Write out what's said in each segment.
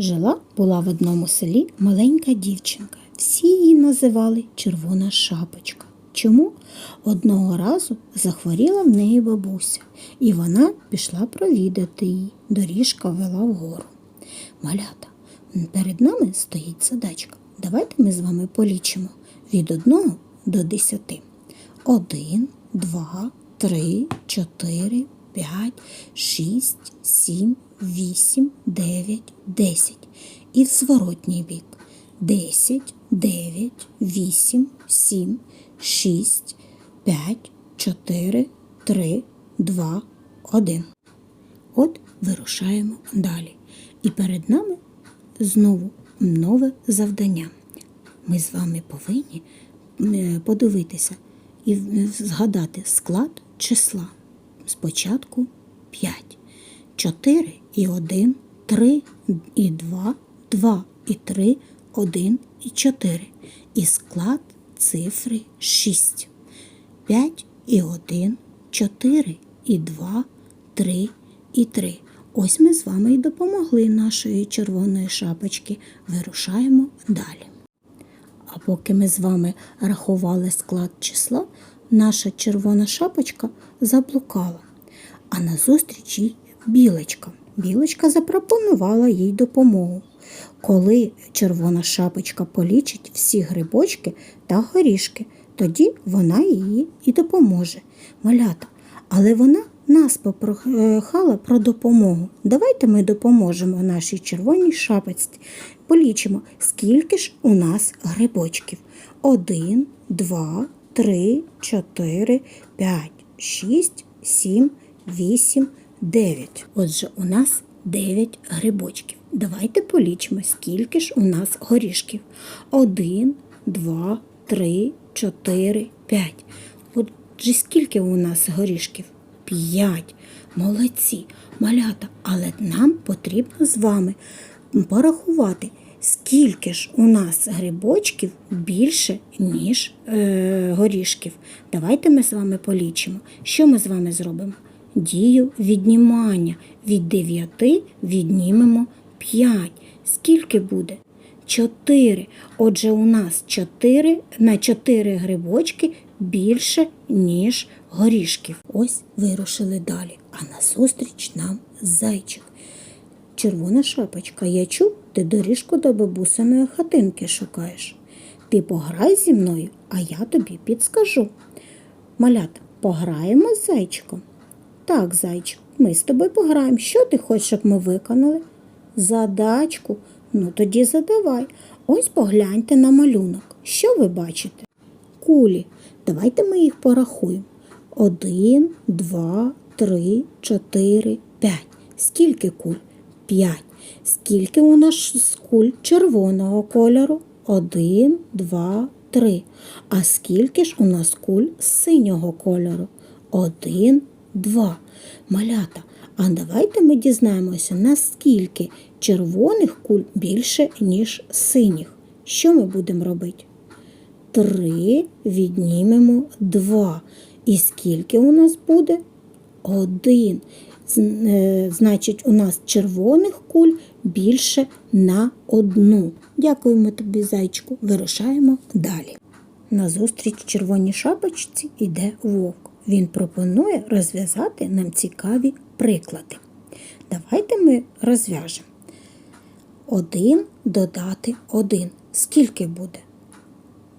Жила була в одному селі маленька дівчинка. Всі її називали Червона шапочка. Чому? Одного разу захворіла в неї бабуся, і вона пішла провідати її. Доріжка вела вгору. Малята, перед нами стоїть задачка. Давайте ми з вами полічимо від одного до десяти. Один, два, три, чотири, п'ять, шість, сім, вісім, дев'ять, десять. І в зворотній бік. Десять, дев'ять, вісім, сім, шість, п'ять, чотири, три, два, один. От вирушаємо далі. І перед нами знову нове завдання. Ми з вами повинні е, подивитися і згадати склад числа. Спочатку 5, 4 і 1, 3 і 2, 2 і 3, 1 і 4. І склад цифри 6. 5 і 1, 4 і 2, 3 і 3. Ось ми з вами і допомогли нашої червоної шапочки. Вирушаємо далі. А поки ми з вами рахували склад числа, наша червона шапочка заблукала. А назустріч їй білочка. Білочка запропонувала їй допомогу. Коли червона шапочка полічить всі грибочки та горішки, тоді вона їй і допоможе. Малята, але вона нас попрохала про допомогу. Давайте ми допоможемо нашій червоній шапочці. Полічимо, скільки ж у нас грибочків. Один, два, три, чотири, п'ять, шість, сім, вісім, дев'ять. Отже, у нас дев'ять грибочків. Давайте полічимо, скільки ж у нас горішків. Один, два, три, чотири, п'ять. Отже, скільки у нас горішків? П'ять. Молодці, малята, але нам потрібно з вами порахувати, скільки ж у нас грибочків більше, ніж е, горішків. Давайте ми з вами полічимо. Що ми з вами зробимо? Дію віднімання. Від 9 віднімемо 5. Скільки буде? 4. Отже, у нас 4 на 4 грибочки більше, ніж горішків. Ось вирушили далі. А назустріч нам зайчик. Червона шапочка, я чув, ти доріжку до бабусиної хатинки шукаєш. Ти пограй зі мною, а я тобі підскажу. Малята, пограємо з зайчиком? Так, зайчик, ми з тобою пограємо. Що ти хочеш, щоб ми виконали? Задачку. Ну тоді задавай. Ось погляньте на малюнок. Що ви бачите? Кулі. Давайте ми їх порахуємо. Один, два, три, чотири, п'ять. Скільки куль? П'ять. Скільки у нас з куль червоного кольору? Один, два, три. А скільки ж у нас куль синього кольору? Один, два. Малята. А давайте ми дізнаємося, наскільки червоних куль більше, ніж синіх. Що ми будемо робити? Три віднімемо два. І скільки у нас буде? Один. Е, Значить, у нас червоних куль більше на одну. Дякуємо тобі, зайчику. Вирушаємо далі. Назустріч червоній шапочці йде вовк. Він пропонує розв'язати нам цікаві приклади. Давайте ми розв'яжемо. Один додати один. Скільки буде?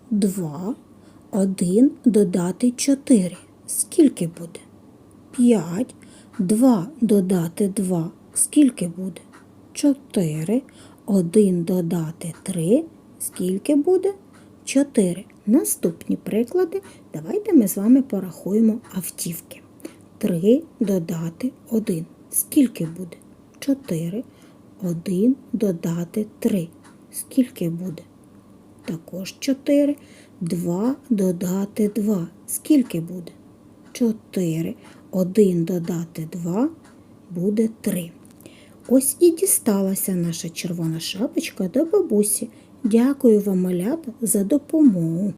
Два. Один додати чотири. Скільки буде? П'ять. Два додати два. Скільки буде? Чотири. Один додати три. Скільки буде? Чотири. Наступні приклади. Давайте ми з вами порахуємо автівки. Три додати один. Скільки буде? Чотири. Один додати три. Скільки буде? Також 4. 2 додати 2. Скільки буде? 4. 1 додати 2 буде 3. Ось і дісталася наша червона шапочка до бабусі. Дякую вам, малята, за допомогу.